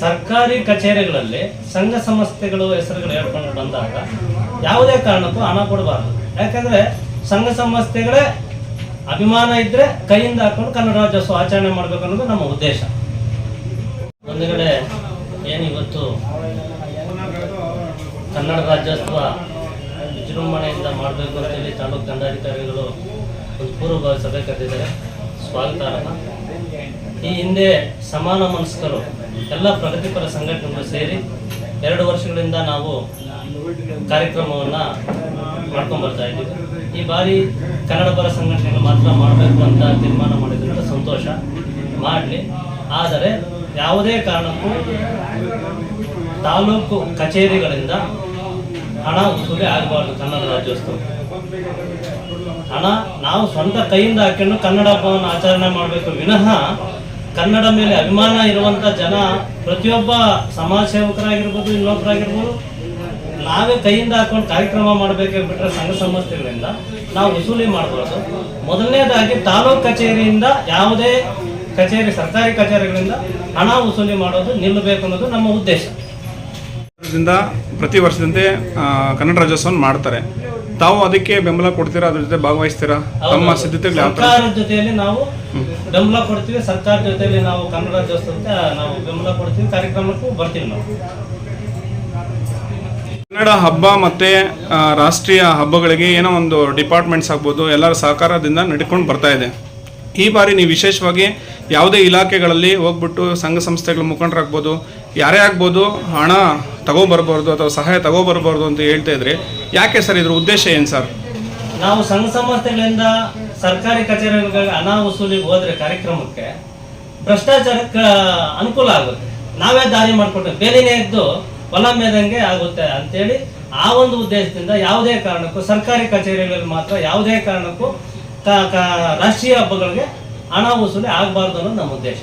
ಸರ್ಕಾರಿ ಕಚೇರಿಗಳಲ್ಲಿ ಸಂಘ ಸಂಸ್ಥೆಗಳು ಹೆಸರುಗಳು ಹೇಳ್ಕೊಂಡು ಬಂದಾಗ ಯಾವುದೇ ಕಾರಣಕ್ಕೂ ಹಣ ಕೊಡಬಾರದು. ಯಾಕಂದ್ರೆ ಸಂಘ ಸಂಸ್ಥೆಗಳೇ ಅಭಿಮಾನ ಇದ್ರೆ ಕೈಯಿಂದ ಹಾಕೊಂಡು ಕನ್ನಡ ರಾಜ್ಯೋತ್ಸವ ಆಚರಣೆ ಮಾಡಬೇಕು ಅನ್ನೋದು ನಮ್ಮ ಉದ್ದೇಶ. ಒಂದು ಕಡೆ ಏನಿವತ್ತು ಕನ್ನಡ ರಾಜ್ಯೋತ್ಸವ ವಿಜೃಂಭಣೆಯಿಂದ ಮಾಡಬೇಕು ಅಂತೇಳಿ ತಾಲೂಕು ದಂಡಾಧಿಕಾರಿಗಳು ಒಂದು ಪೂರ್ವಭಾವಿ ಸಭೆ ಕರೆದಿದ್ದಾರೆ. ಸ್ವಾಗತಾರ್ಹ ಈ ಹಿಂದೆ ಸಮಾನ ಮನಸ್ಕರು ಎಲ್ಲ ಪ್ರಗತಿಪರ ಸಂಘಟನೆಗಳು ಸೇರಿ ಎರಡು ವರ್ಷಗಳಿಂದ ನಾವು ಕಾರ್ಯಕ್ರಮವನ್ನು ಮಾಡ್ಕೊಂಡು ಬರ್ತಾ ಇದ್ದೀವಿ. ಈ ಬಾರಿ ಕನ್ನಡ ಪರ ಸಂಘಟನೆಗಳು ಮಾತ್ರ ಮಾಡಬೇಕು ಅಂತ ತೀರ್ಮಾನ ಮಾಡಿದ್ರಿಂದ ಸಂತೋಷ ಮಾಡಲಿ. ಆದರೆ ಯಾವುದೇ ಕಾರಣಕ್ಕೂ ತಾಲೂಕು ಕಚೇರಿಗಳಿಂದ ಹಣ ವಸೂಲಿ ಆಗಬಾರ್ದು ಕನ್ನಡ ರಾಜ್ಯೋತ್ಸವ. ಹಣ ನಾವು ಸ್ವಂತ ಕೈಯಿಂದ ಹಾಕೊಂಡು ಕನ್ನಡ ಹಬ್ಬವನ್ನು ಆಚರಣೆ ಮಾಡಬೇಕು. ವಿನಃ ಕನ್ನಡ ಮೇಲೆ ಅಭಿಮಾನ ಇರುವಂತ ಜನ ಪ್ರತಿಯೊಬ್ಬ ಸಮಾಜ ಸೇವಕರಾಗಿರ್ಬೋದು ಇನ್ನೊಬ್ಬರಾಗಿರ್ಬೋದು ನಾವೇ ಕೈಯಿಂದ ಹಾಕೊಂಡು ಕಾರ್ಯಕ್ರಮ ಮಾಡಬೇಕೆ ಬಿಟ್ಟರೆ ಸಂಘ ಸಂಸ್ಥೆಗಳಿಂದ ನಾವು ವಸೂಲಿ ಮಾಡಬಾರ್ದು ಮೊದಲನೇದಾಗಿ ತಾಲೂಕು ಕಚೇರಿಯಿಂದ ಯಾವುದೇ ಕಚೇರಿ ಸರ್ಕಾರಿ ಕಚೇರಿಗಳಿಂದ ಹಣ ವಸೂಲಿ ಮಾಡೋದು ನಿಲ್ಲಬೇಕು ಅನ್ನೋದು ನಮ್ಮ ಉದ್ದೇಶ. ದಿಂದ ಪ್ರತಿ ವರ್ಷದಂತೆ ಕನ್ನಡ ರಾಜ್ಯೋತ್ಸವ ಮಾಡ್ತಾರೆ. ತಾವು ಅದಕ್ಕೆ ಬೆಂಬಲ ಕೊಡ್ತೀರಾ? ಅದ್ರ ಜೊತೆ ಭಾಗವಹಿಸ್ತೀರಾ? ತಮ್ಮ ಸಿದ್ಧತೆಗಳು ಸರ್ಕಾರದ ಜೊತೆಯಲ್ಲಿ ನಾವು ಬೆಂಬಲ ಕೊಡ್ತೀವಿ ಸರ್ಕಾರ ಜೊತೆಯಲ್ಲಿ ನಾವು ಕನ್ನಡ ರಾಜ್ಯೋತ್ಸವಕ್ಕೆ ನಾವು ಬೆಂಬಲ ಕೊಡ್ತೀವಿ ಕಾರ್ಯಕ್ರಮಕ್ಕೂ ಬರ್ತೀವಿ ನಾವು. ಕನ್ನಡ ಹಬ್ಬ ಮತ್ತೆ ರಾಷ್ಟ್ರೀಯ ಹಬ್ಬಗಳಿಗೆ ಏನೋ ಒಂದು ಡಿಪಾರ್ಟ್ಮೆಂಟ್ಸ್ ಆಗ್ಬೋದು ಎಲ್ಲರ ಸಹಕಾರದಿಂದ ನಡ್ಕೊಂಡು ಬರ್ತಾ ಇದೆ. ಈ ಬಾರಿ ನೀವು ವಿಶೇಷವಾಗಿ ಯಾವುದೇ ಇಲಾಖೆಗಳಲ್ಲಿ ಹೋಗ್ಬಿಟ್ಟು ಸಂಘ ಸಂಸ್ಥೆಗಳ ಮುಖಂಡರಾಗ್ಬೋದು ಯಾರೇ ಆಗ್ಬೋದು ಹಣ ತಗೋಬರ್ಬಾರ್ದು ಅಥವಾ ಸಹಾಯ ತಗೋಬರ್ಬಾರ್ದು ಅಂತ ಹೇಳ್ತಾ ಇದ್ರೆ ಯಾಕೆ ಸರ್ ಇದ್ರ ಉದ್ದೇಶ ಏನು ಸರ್? ನಾವು ಸಂಘ ಸಂಸ್ಥೆಗಳಿಂದ ಸರ್ಕಾರಿ ಕಚೇರಿಗಳಿಗೆ ಹಣ ವಸೂಲಿಗೆ ಹೋದ್ರೆ ಕಾರ್ಯಕ್ರಮಕ್ಕೆ ಭ್ರಷ್ಟಾಚಾರಕ್ಕೆ ಅನುಕೂಲ ಆಗುತ್ತೆ. ನಾವೇ ದಾರಿ ಮಾಡಿಕೊಟ್ಟು ಬೇಲಿನೇ ಇದ್ದು ಹೊಲ ಮೇದಂಗೆ ಆಗುತ್ತೆ ಅಂತೇಳಿ ಆ ಒಂದು ಉದ್ದೇಶದಿಂದ ಯಾವುದೇ ಕಾರಣಕ್ಕೂ ಸರ್ಕಾರಿ ಕಚೇರಿಗಳಲ್ಲಿ ಮಾತ್ರ ಯಾವುದೇ ಕಾರಣಕ್ಕೂ ರಾಷ್ಟ್ರೀಯ ಹಬ್ಬಗಳಿಗೆ ಹಣ ವಸೂಲಿ ಆಗಬಾರ್ದು ಅನ್ನೋದು ನಮ್ಮ ಉದ್ದೇಶ.